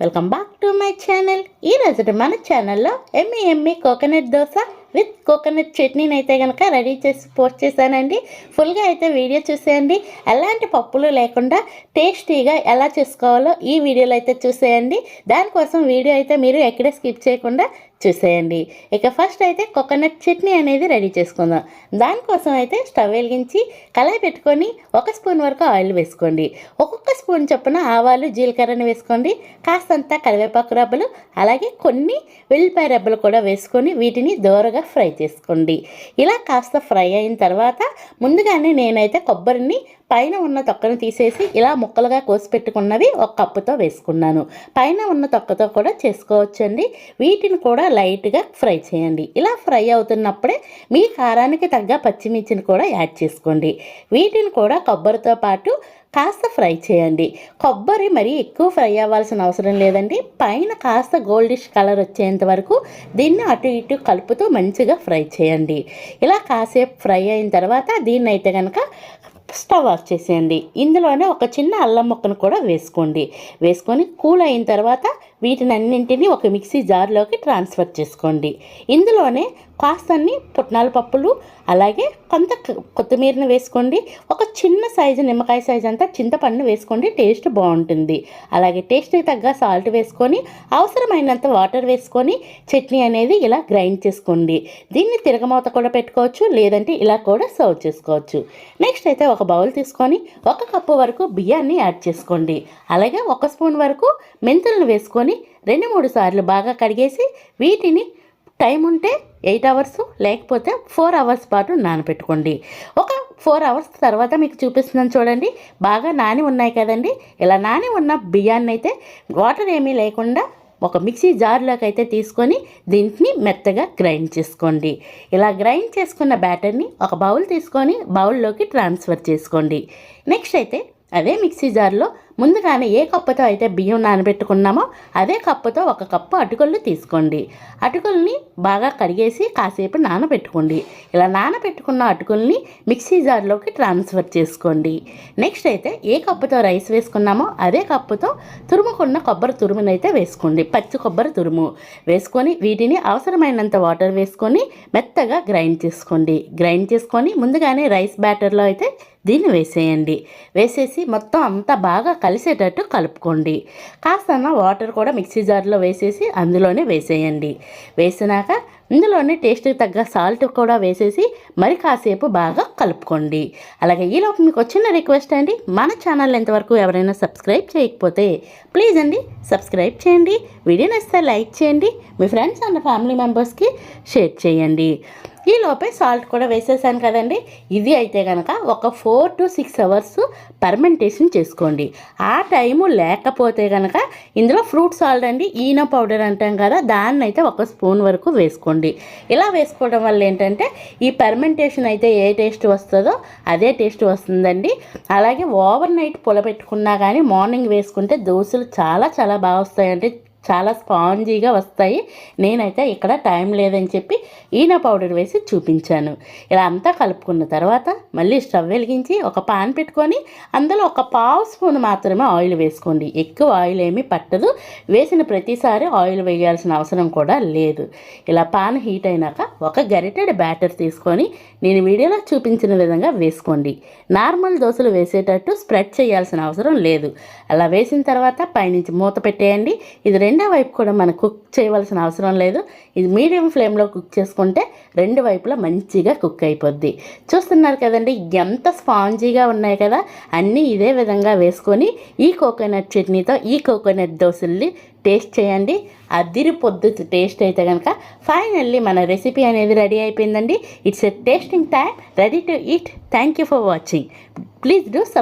Welcome back To my channel ఈ రోజు మన ఛానల్లో ఎమ్మి ఎమ్మి కోకోనట్ దోశ విత్ కోకోనట్ చట్నీని అయితే కనుక రెడీ చేసి పోస్ట్ చేశానండి. ఫుల్గా అయితే వీడియో చూసేయండి. ఎలాంటి పప్పులు లేకుండా టేస్టీగా ఎలా చేసుకోవాలో ఈ వీడియోలో అయితే చూసేయండి. దానికోసం వీడియో అయితే మీరు ఎక్కడే స్కిప్ చేయకుండా చూసేయండి. ఇక ఫస్ట్ అయితే కోకోనట్ చట్నీ అనేది రెడీ చేసుకుందాం. దానికోసం అయితే స్టవ్ వెలిగించి కళాయి పెట్టుకొని ఒక స్పూన్ వరకు ఆయిల్ వేసుకోండి. ఒక్కొక్క స్పూన్ చొప్పున ఆవాలు జీలకర్రని వేసుకోండి. కాస్తంత కరివేపాకు రబ్బలు అలాగే కొన్ని వెల్లిపాయ రబ్బలు కూడా వేసుకొని వీటిని దోరగా ఫ్రై చేసుకోండి. ఇలా కాస్త ఫ్రై అయిన తర్వాత ముందుగానే నేనైతే కొబ్బరిని పైన ఉన్న తొక్కను తీసేసి ఇలా ముక్కలుగా కోసి పెట్టుకున్నవి ఒక కప్పుతో వేసుకున్నాను. పైన ఉన్న తొక్కతో కూడా చేసుకోవచ్చండి. వీటిని కూడా లైట్గా ఫ్రై చేయండి. ఇలా ఫ్రై అవుతున్నప్పుడే మీ కారానికి తగ్గ పచ్చిమిర్చిని కూడా యాడ్ చేసుకోండి. వీటిని కూడా కొబ్బరితో పాటు కాస్త ఫ్రై చేయండి. కొబ్బరి మరీ ఎక్కువ ఫ్రై అవ్వాల్సిన అవసరం లేదండి. పైన కాస్త గోల్డిష్ కలర్ వచ్చేంత వరకు దీన్ని అటు ఇటు కలుపుతూ మంచిగా ఫ్రై చేయండి. ఇలా కాసేపు ఫ్రై అయిన తర్వాత దీన్ని అయితే కనుక స్టవ్ ఆఫ్ చేసేయండి. ఇందులోనే ఒక చిన్న అల్లం ముక్కను కూడా వేసుకోండి. వేసుకొని కూల్ అయిన తర్వాత వీటిని అన్నింటినీ ఒక మిక్సీ జార్లోకి ట్రాన్స్ఫర్ చేసుకోండి. ఇందులోనే కాస్తన్ని పుట్నాల పప్పులు అలాగే కొంత కొత్తిమీరని వేసుకోండి. ఒక చిన్న సైజు నిమ్మకాయ సైజు అంతా చింతపండు వేసుకోండి టేస్ట్ బాగుంటుంది. అలాగే టేస్ట్కి తగ్గ సాల్ట్ వేసుకొని అవసరమైనంత వాటర్ వేసుకొని చట్నీ అనేది ఇలా గ్రైండ్ చేసుకోండి. దీన్ని తిరగమూత కూడా పెట్టుకోవచ్చు లేదంటే ఇలా కూడా సర్వ్ చేసుకోవచ్చు. నెక్స్ట్ అయితే ఒక బౌల్ తీసుకొని ఒక కప్పు వరకు బియ్యాన్ని యాడ్ చేసుకోండి. అలాగే ఒక స్పూన్ వరకు మెంతులను వేసుకొని రెండు మూడు సార్లు బాగా కడిగేసి వీటిని టైం ఉంటే ఎయిట్ అవర్స్ లేకపోతే ఫోర్ అవర్స్ పాటు నానబెట్టుకోండి ఒక ఫోర్ అవర్స్ తర్వాత మీకు చూపిస్తున్నాను చూడండి. బాగా నాని ఉన్నాయి కదండి. ఇలా నాని ఉన్న బియ్యాన్ని అయితే వాటర్ ఏమీ లేకుండా ఒక మిక్సీ జార్లోకి అయితే తీసుకొని దీంట్ని మెత్తగా గ్రైండ్ చేసుకోండి. ఇలా గ్రైండ్ చేసుకున్న బ్యాటర్ని ఒక బౌల్ తీసుకొని బౌల్లోకి ట్రాన్స్ఫర్ చేసుకోండి. నెక్స్ట్ అయితే అదే మిక్సీ జార్లో ముందుగానే ఏ కప్పుతో అయితే బియ్యం నానబెట్టుకున్నామో అదే కప్పుతో ఒక కప్పు అటుకులు తీసుకోండి. అటుకుల్ని బాగా కడిగేసి కాసేపు నానబెట్టుకోండి. ఇలా నానబెట్టుకున్న అటుకుల్ని మిక్సీ జార్లోకి ట్రాన్స్ఫర్ చేసుకోండి. నెక్స్ట్ అయితే ఏ కప్పుతో రైస్ వేసుకున్నామో అదే కప్పుతో తురుముకున్న కొబ్బరి తురుమునైతే అయితే వేసుకోండి. పచ్చి కొబ్బరి తురుము వేసుకొని వీటిని అవసరమైనంత వాటర్ వేసుకొని మెత్తగా గ్రైండ్ చేసుకోండి. గ్రైండ్ చేసుకొని ముందుగానే రైస్ బ్యాటర్లో అయితే దీన్ని వేసేయండి. వేసేసి మొత్తం అంతా బాగా కలిసేటట్టు కలుపుకోండి. కాస్త వాటర్ కూడా మిక్సీ జార్లో వేసేసి అందులోనే వేసేయండి. వేసినాక ఇందులోనే టేస్ట్కి తగ్గ సాల్ట్ కూడా వేసేసి మరి కాసేపు బాగా కలుపుకోండి. అలాగే ఈలోపు మీకు వచ్చిన రిక్వెస్ట్ అండి. మన ఛానల్ ఎంతవరకు ఎవరైనా సబ్స్క్రైబ్ చేయకపోతే ప్లీజ్ అండి సబ్స్క్రైబ్ చేయండి. వీడియో నచ్చితే లైక్ చేయండి. మీ ఫ్రెండ్స్ అండ్ ఫ్యామిలీ మెంబర్స్కి షేర్ చేయండి. ఈ లోపే సాల్ట్ కూడా వేసేసాను కదండి. ఇది అయితే కనుక ఒక four to six hours fermentation చేసుకోండి. ఆ టైము లేకపోతే కనుక ఇందులో ఫ్రూట్ సాల్ట్ అండి ఈనో పౌడర్ అంటాం కదా దాన్ని అయితే ఒక స్పూన్ వరకు వేసుకోండి. ఇలా వేసుకోవడం వల్ల ఏంటంటే ఈ పర్మెంటేషన్ అయితే ఏ టేస్ట్ వస్తుందో అదే టేస్ట్ వస్తుందండి. అలాగే ఓవర్ నైట్ పులబెట్టుకున్నా కానీ మార్నింగ్ వేసుకుంటే దోశలు చాలా చాలా బాగా వస్తాయండి. చాలా స్పాంజీగా వస్తాయి. నేనైతే ఇక్కడ టైం లేదని చెప్పి ఈన పౌడర్ వేసి చూపించాను. ఇలా అంతా కలుపుకున్న తర్వాత మళ్ళీ స్టవ్ వెలిగించి ఒక పాన్ పెట్టుకొని అందులో ఒక పావు స్పూన్ మాత్రమే ఆయిల్ వేసుకోండి. ఎక్కువ ఆయిల్ ఏమీ పట్టదు. వేసిన ప్రతిసారి ఆయిల్ వేయాల్సిన అవసరం కూడా లేదు. ఇలా పాన్ హీట్ అయినాక ఒక గరిటెడ్ బ్యాటర్ తీసుకొని నేను వీడియోలో చూపించిన విధంగా వేసుకోండి. నార్మల్ దోశలు వేసేటట్టు స్ప్రెడ్ చేయాల్సిన అవసరం లేదు. అలా వేసిన తర్వాత పైనుంచి మూత పెట్టేయండి. ఇది రెండు వైపు కూడా మనం కుక్ చేయవలసిన అవసరం లేదు. ఇది మీడియం ఫ్లేమ్లో కుక్ చేసుకుంటే రెండు వైపులా మంచిగా కుక్ అయిపోద్ది. చూస్తున్నారు కదండి ఎంత స్పాంజీగా ఉన్నాయి కదా. అన్నీ ఇదే విధంగా వేసుకొని ఈ కోకోనట్ చట్నీతో ఈ కోకోనట్ దోశల్ని టేస్ట్ చేయండి. అదిరి పొద్దు టేస్ట్ అయితే కనుక ఫైనల్లీ మన రెసిపీ అనేది రెడీ అయిపోయిందండి. It's a tasting time ready to eat. Thank you for watching. Please do